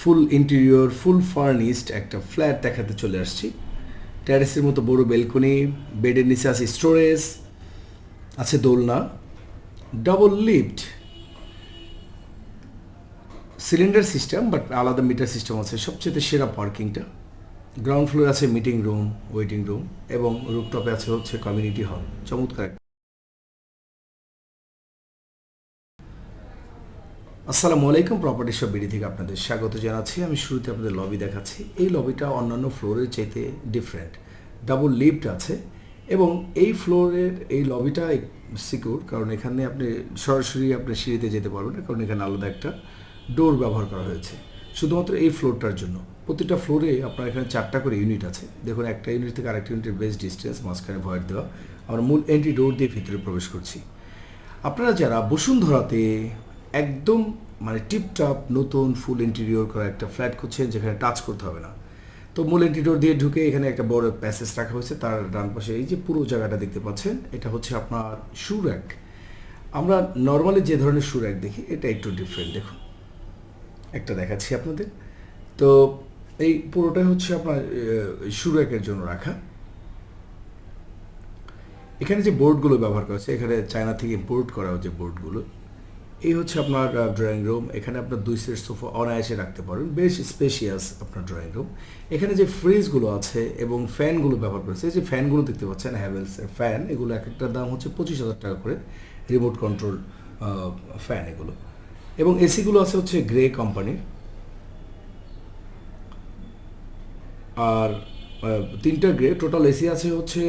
ফুল interior full furnished একটা flat দেখাতে চলে আসছি। ট্যারেসের মতো বড় বেলকনি বেডের নিচে আছে স্টোরেজ আছে দোলনা double lift cylinder system but আলাদা মিটার সিস্টেম আছে। সবচেয়ে সেরা পার্কিংটা গ্রাউন্ড ফ্লোরে আছে মিটিং রুম ওয়েটিং রুম এবং রুপটপে আছে হচ্ছে কমিউনিটি হল চমৎকার আসসালামু আলাইকুম প্রপার্টি শপ বিডি থেকে আপনাদের স্বাগত জানাচ্ছি। আমি শুরুতে আপনাদের লবি দেখাচ্ছি। এই লবিটা অন্যান্য ফ্লোরের চাইতে ডিফারেন্ট ডাবল লিফট আছে এবং এই ফ্লোরের এই লবিটা সিকিউর কারণ এখানে আপনি সরাসরি আপনি সিঁড়িতে যেতে পারবেন না, কারণ এখানে আলাদা একটা ডোর ব্যবহার করা হয়েছে। শুধুমাত্র এই ফ্লোরটার জন্য। প্রতিটা ফ্লোরে আপনার এখানে চারটা করে ইউনিট আছে। দেখুন, একটা ইউনিট থেকে আরেকটা ইউনিটের বেস্ট ডিস্টেন্স মাঝখানে ভয়ের দেওয়া। আমরা মূল এন্ট্রি ডোর দিয়ে ভিতরে প্রবেশ করছি। আপনারা যারা বসুন্ধরাতে একদম মানে টিপটপ নতুন ফুল ইন্টেরিয়র করা একটা ফ্ল্যাট খুঁজছেন যেখানে টাচ করতে হবে না। তো মূল ইন্টেরিয়র দিয়ে ঢুকে এখানে একটা বড় প্যাসেজ রাখা হয়েছে, তার ডান পাশে এই যে পুরো জায়গাটা দেখতে পাচ্ছেন, এটা হচ্ছে আপনার শু র্যাক আমরা নর্মালি যে ধরনের শু র্যাক দেখি, এটা একটু ডিফারেন্ট দেখুন। একটা দেখাচ্ছি আপনাদের। তো এই পুরোটাই হচ্ছে আপনার শু র্যাকের জন্য রাখা। এখানে যে বোর্ডগুলো ব্যবহার করা হচ্ছে এখানে চায়না থেকে ইম্পোর্ট করা যে বোর্ডগুলো এই হচ্ছে আপনার ড্রয়িং রুম এখানে আপনার দুই সেট সোফা অনায়াসে রাখতে পারেন। বেশ স্পেশিয়াস আপনার ড্রয়িং রুম এখানে যে ফ্রিজগুলো আছে এবং ফ্যানগুলো ব্যবহার করেছে যে ফ্যানগুলো দেখতে পাচ্ছেন হ্যাভেলসের ফ্যান এগুলো এক একটার দাম হচ্ছে পঁচিশ হাজার টাকা করে রিমোট কন্ট্রোল ফ্যান এগুলো। এবং এসিগুলো আছে হচ্ছে গ্রে কোম্পানির আর তিনটা গ্রে টোটাল এসি আছে হচ্ছে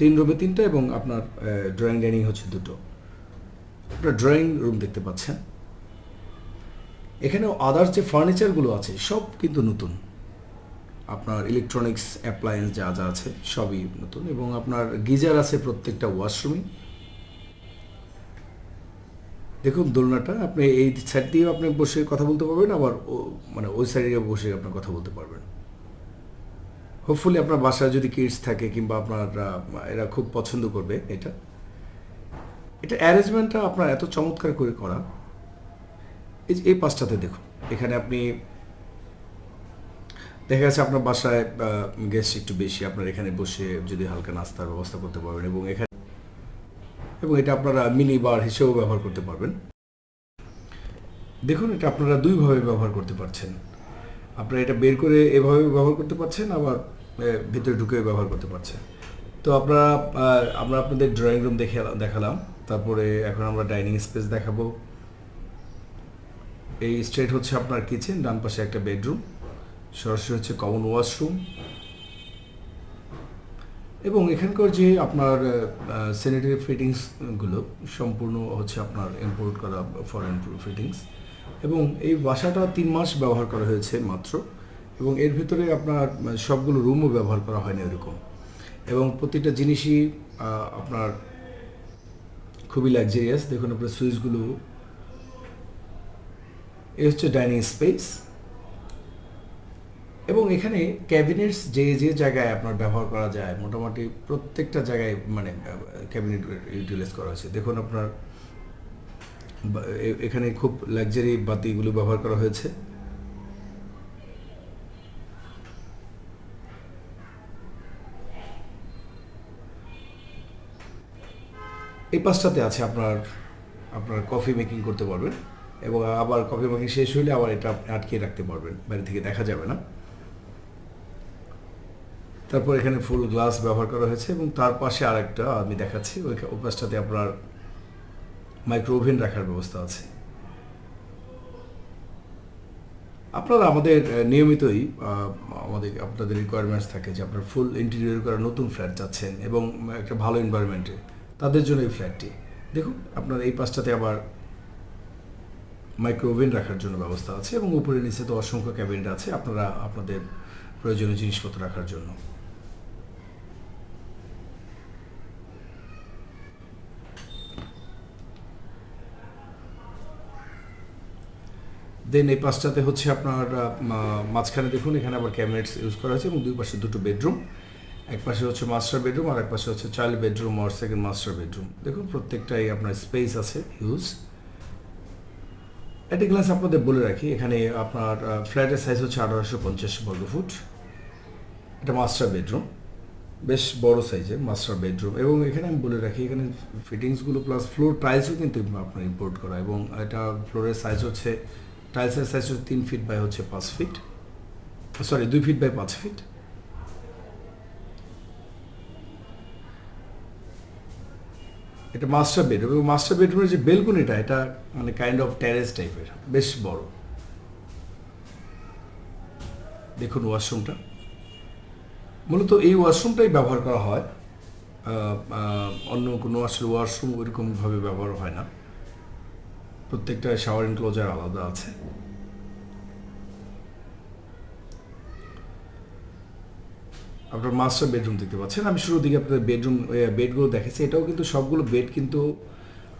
তিন রুমে তিনটা এবং আপনার ড্রয়িং ডাইনিং হচ্ছে দুটো। আপনার ড্রয়িং রুম দেখতে পাচ্ছেন। এখানে আদার্স যে ফার্নিচারগুলো আছে, সব কিন্তু নতুন। আপনার ইলেকট্রনিক্স অ্যাপ্লায়েন্স যা যা আছে, সবই নতুন এবং আপনার গিজার আছে প্রত্যেকটা ওয়াশরুমে দেখুন, দোলনাটা আপনি এই সাইড দিয়েও আপনি বসে কথা বলতে পারবেন, আবার মানে ওই সাইডে বসে আপনার কথা বলতে পারবেন। হোপফুলি আপনার বাসায় যদি কিডস থাকে কিংবা আপনার এরা খুব পছন্দ করবে এটা। এটা অ্যারেঞ্জমেন্টটা আপনার এত চমৎকার করে করা। এই এই পাশটাতে দেখুন, এখানে আপনি দেখা যাচ্ছে আপনার বাসায় গেস্ট একটু বেশি, আপনার এখানে বসে যদি হালকা নাস্তার ব্যবস্থা করতে পারবেন এবং এখানে এবং এটা আপনারা মিনি বার হিসেবেও ব্যবহার করতে পারবেন। দেখুন, এটা আপনারা দুইভাবে ব্যবহার করতে পারছেন। আপনারা এটা বের করে এভাবে ব্যবহার করতে পারছেন, আবার ভিতরে ঢুকে ব্যবহার করতে পারছেন। তো আপনারা আমরা আপনাদের ড্রয়িং রুম দেখে, দেখালাম। তারপরে এখন আমরা ডাইনিং স্পেস দেখাবো। এই স্ট্রেট হচ্ছে আপনার কিচেন, ডান পাশে একটা বেডরুম, সরাসরি হচ্ছে কমন ওয়াশরুম এবং এখানকার যে আপনার স্যানিটারি ফিটিংসগুলো সম্পূর্ণ হচ্ছে আপনার ইম্পোর্ট করা ফরেন ফিটিংস এবং এই বাসাটা তিন মাস ব্যবহার করা হয়েছে মাত্র এবং এর ভিতরে আপনার সবগুলো রুমও ব্যবহার করা হয়নি এরকম এবং প্রতিটা জিনিসই আপনার খুবই লাক্সারিয়াস দেখুন আপনার সুইচগুলো। এই হচ্ছে ডাইনিং স্পেস এবং এখানে ক্যাবিনেটস যে যে জায়গায় আপনার ব্যবহার করা যায়, মোটামুটি প্রত্যেকটা জায়গায় মানে ক্যাবিনেট ইউটিলাইজ করা হয়েছে। দেখুন আপনার এখানে খুব লাক্সারি বাতিগুলো ব্যবহার করা হয়েছে। এই পাশটাতে আছে আপনার আপনার কফি মেকিং করতে পারবেন এবং আবার কফি মেকিং শেষ হলে আবার এটা আপনি আটকে রাখতে পারবেন বাইরে থেকে দেখা যাবে না। তারপর এখানে ফুল গ্লাস ব্যবহার করা হয়েছে এবং তার পাশে আরেকটা আমি দেখাচ্ছি, ওই ওই পাশটাতে আপনার মাইক্রো ওভেন রাখার ব্যবস্থা আছে। আপনারা আমাদের নিয়মিতই আমাদের আপনাদের রিকোয়ারমেন্টস থাকে যে আপনার ফুল ইন্টেরিয়র করা নতুন ফ্ল্যাট চাচ্ছেন এবং একটা ভালো এনভায়রনমেন্টে তাদের জন্য এই ফ্ল্যাটটি দেখুন, আপনার এই পাশটাতে আবার মাইক্রো ওভেন রাখার জন্য ব্যবস্থা আছে এবং উপরে নিচে তো অসংখ্য ক্যাবিনেট আছে আপনারা আপনাদের প্রয়োজনীয় জিনিসপত্র রাখার জন্য। দেন এই পাশটাতে হচ্ছে আপনার মাঝখানে দেখুন, এখানে আবার ক্যাবিনেটস ইউজ করা হয়েছে এবং দুই পাশে দুটো বেডরুম এক পাশে হচ্ছে মাস্টার বেডরুম আর এক পাশে হচ্ছে চাইল্ড বেডরুম আর সেকেন্ড মাস্টার বেডরুম দেখুন, প্রত্যেকটাই আপনার স্পেস আছে হিউজ একটা গ্লাস আপনাদের বলে রাখি, এখানে আপনার ফ্ল্যাটের সাইজ হচ্ছে আঠারোশো পঞ্চাশ বর্গ ফুট। এটা মাস্টার বেডরুম বেশ বড় সাইজের মাস্টার বেডরুম এবং এখানে আমি বলে রাখি, এখানে ফিটিংসগুলো প্লাস ফ্লোর টাইলসও কিন্তু আপনার ইম্পোর্ট করা। এবং এটা ফ্লোরের সাইজ হচ্ছে টাইলসের সাইজ হচ্ছে তিন ফিট বাই হচ্ছে পাঁচ ফিট সরি দুই ফিট বাই পাঁচ ফিট এটা মাস্টার বেডরুম এবং মাস্টার বেডরুমের যে বেলকনিটা, এটা মানে কাইন্ড অফ ট্যারেস টাইপের বেশ বড়। দেখুন ওয়াশরুমটা মূলত এই ওয়াশরুমটাই ব্যবহার করা হয়। অন্য কোনো আসলে ওয়াশরুম ওইরকমভাবে ব্যবহার হয় না। প্রত্যেকটা শাওয়ার এনক্লোজার আলাদা আছে। আপনার মাস্টার বেডরুম দেখতে পাচ্ছেন। আমি শুরুর দিকে আপনাদের বেডরুম বেডগুলো দেখেছি এটাও কিন্তু সবগুলো বেড কিন্তু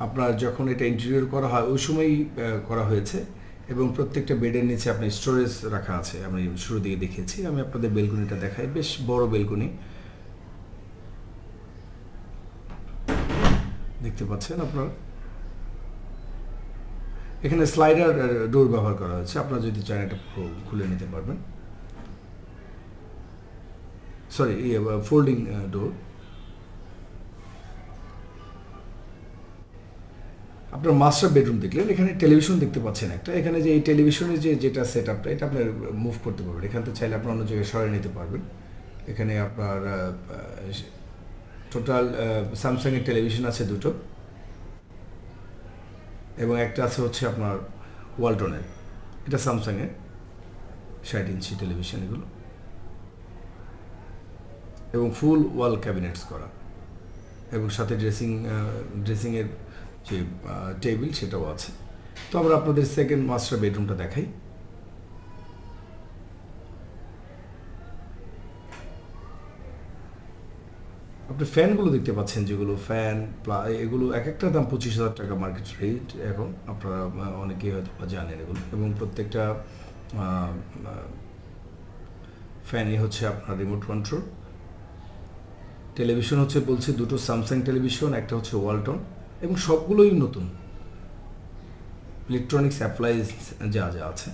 আপনার যখন এটা ইন্টেরিয়র করা হয়, ওই সময়ই করা হয়েছে। এবং প্রত্যেকটা বেডের নিচে আপনার স্টোরেজ রাখা আছে। আমি শুরুর দিকে দেখিয়েছি। আমি আপনাদের বেলকনিটা দেখাই। বেশ বড় বেলকনি। দেখতে পাচ্ছেন আপনার? এখানে স্লাইডার ডোর ব্যবহার করা হয়েছে। আপনারা যদি চান এটা খুলে নিতে পারবেন। সরি ফোল্ডিং ডোর আপনার মাস্টার বেডরুম দেখলেন, এখানে টেলিভিশন দেখতে পাচ্ছেন একটা। এখানে যে এই টেলিভিশনের যে, যেটা সেট আপটা এটা আপনার মুভ করতে পারবেন। এখান থেকে চাইলে আপনার অন্য জায়গায় সরিয়ে নিতে পারবেন। এখানে আপনার টোটাল স্যামসাংয়ের টেলিভিশন আছে দুটো। এবং একটা আছে হচ্ছে আপনার ওয়ালটনের এটা স্যামসাংয়ের ষাট ইঞ্চি টেলিভিশন এগুলো। এবং ফুল ওয়াল ক্যাবিনেটস করা। এবং সাথে ড্রেসিং ড্রেসিংয়ের যে টেবিল সেটাও আছে। তো আমরা আপনাদের সেকেন্ড মাস্টার বেডরুমটা দেখাই। আপনি ফ্যানগুলো দেখতে পাচ্ছেন যেগুলো ফ্যান এগুলো এক একটা দাম পঁচিশ হাজার টাকা মার্কেট রেট এখন। আপনারা অনেকেই হয়তো জানেন এগুলো। এবং প্রত্যেকটা ফ্যানই হচ্ছে আপনার রিমোট কন্ট্রোল টেলিভিশন হচ্ছে বলছে দুটো স্যামসাং টেলিভিশন, একটা হচ্ছে ওয়ালটন এবং সবগুলোই নতুন। ইলেকট্রনিক্স অ্যাপ্লায়েন্স যা যা আছে।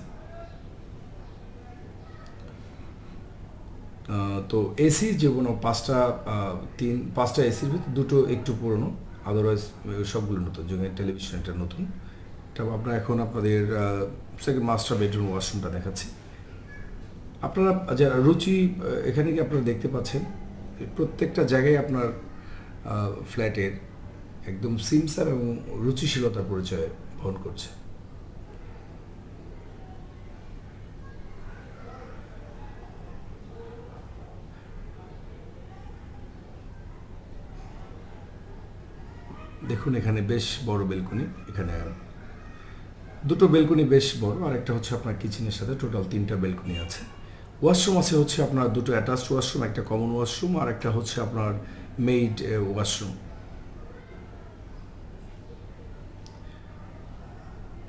তো এসি যে কোনো পাঁচটা তিন, পাঁচটা এসির ভিতরে দুটো একটু পুরনো আদারওয়াইজ সবগুলো নতুন যেখানে টেলিভিশনটা নতুন। এটা আপনার এখন আপনাদের সেকেন্ড মাস্টার বেডরুম ওয়াশরুমটা দেখাচ্ছি। আপনারা যারা রুচি এখানে কি আপনারা দেখতে পাচ্ছেন? প্রত্যেকটা জায়গায় আপনার ফ্ল্যাটের একদম সিমসার এবং রুচিশীলতার পরিচয় বহন করছে। দেখুন এখানে বেশ বড় বেলকনি, এখানে দুটো বেলকনি বেশ বড় আর একটা হচ্ছে আপনার কিচেনের সাথে টোটাল তিনটা বেলকনি আছে। ওয়াশরুম আছে হচ্ছে আপনার দুটো অ্যাটাচড ওয়াশরুম একটা কমন ওয়াশরুম আর একটা হচ্ছে আপনার মেইড ওয়াশরুম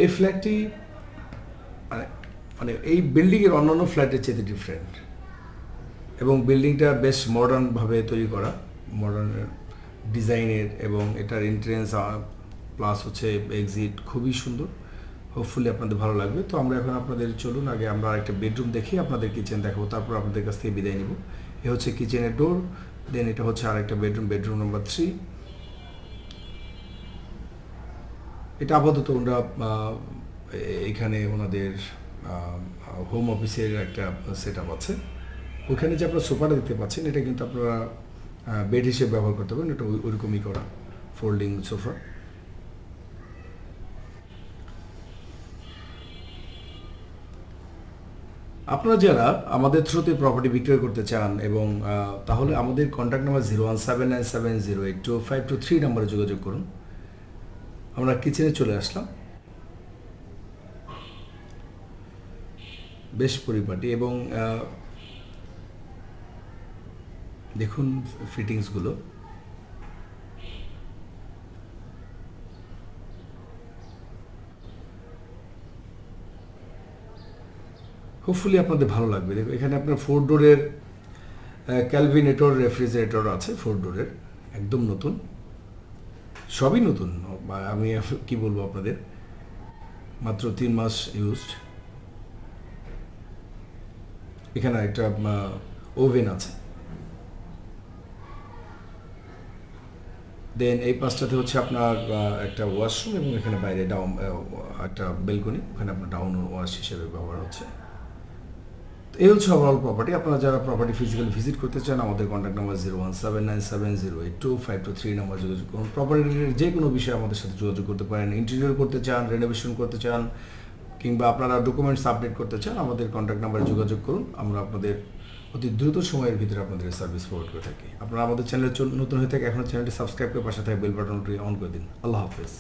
এই ফ্ল্যাটটি মানে মানে এই বিল্ডিংয়ের অন্যান্য ফ্ল্যাটের চেয়ে ডিফারেন্ট এবং বিল্ডিংটা বেশ মডার্নভাবে তৈরি করা মডার্ন ডিজাইনের এবং এটার এন্ট্রেন্স প্লাস হচ্ছে এক্সিট খুবই সুন্দর। হোপফুলি আপনাদের ভালো লাগবে। তো আমরা এখন আপনাদের চলুন, আগে আমরা একটা বেডরুম দেখি, আপনাদের কিচেন দেখাবো, তারপর আপনাদের কাছ থেকে বিদায় নিব। এ হচ্ছে কিচেনের ডোর দেন এটা হচ্ছে আরেকটা বেডরুম বেডরুম নাম্বার থ্রি এটা আপাতত ওনারা এখানে ওনাদের হোম অফিসের একটা সেট আছে। ওখানে যে আপনারা সোফাটা দেখতে পাচ্ছেন, এটা কিন্তু আপনারা বেড হিসেবে ব্যবহার করতে পারেন, এটা ওই- ওইরকমই করা ফোল্ডিং সোফা আপনারা যারা আমাদের থ্রুতে প্রপার্টি বিক্রয় করতে চান এবং তাহলে আমাদের contact number zero one seven nine seven zero eight two five two three নাম্বারে যোগাযোগ করুন। আমরা কিচেনে চলে আসলাম। বেশ পরিপাটি এবং দেখুন ফিটিংসগুলো হোপফুলি আপনাদের ভালো লাগবে। এখানে আপনার ফোর ডোরের ক্যালভিনেটর রেফ্রিজারেটর আছে ফোর ডোরের একদম নতুন। সবই নতুন আমি কি বলব আপনাদের? মাত্র তিন মাস ইউজড এখানে একটা ওভেন আছে। দেন এই পাঁচটাতে হচ্ছে আপনার একটা ওয়াশরুম এবং এখানে বাইরে ডাউন একটা বেলকনি ওখানে আপনার ডাউন ওয়াশ হিসেবে ব্যবহার হচ্ছে। এই হচ্ছে ওভারঅল প্রপার্টি আপনারা যারা প্রপার্টি ফিজিক্যালি ভিজিট করতে চান, আমাদের contact number zero one seven nine seven zero eight two five two three number যোগাযোগ করুন। প্রপার্টি রিলেটেড যে কোনো বিষয়ে আমাদের সাথে যোগাযোগ করতে পারেন ইন্টেরিয়র করতে চান রেনোভেশন করতে চান, কিংবা আপনারা ডকুমেন্টস আপডেট করতে চান, আমাদের কন্ট্যাক্ট নাম্বারে যোগাযোগ করুন। আমরা আপনাদের অতি দ্রুত সময়ের ভিতরে আপনাদের সার্ভিস প্রোভাইড করে থাকি। আপনারা আমাদের চ্যানেলে নতুন হয়ে থাকে, এখন চ্যানেলটি সাবস্ক্রাইব করে পাশে থাকে বেল বাটনটি অন করে দিন। আল্লাহ হাফেজ।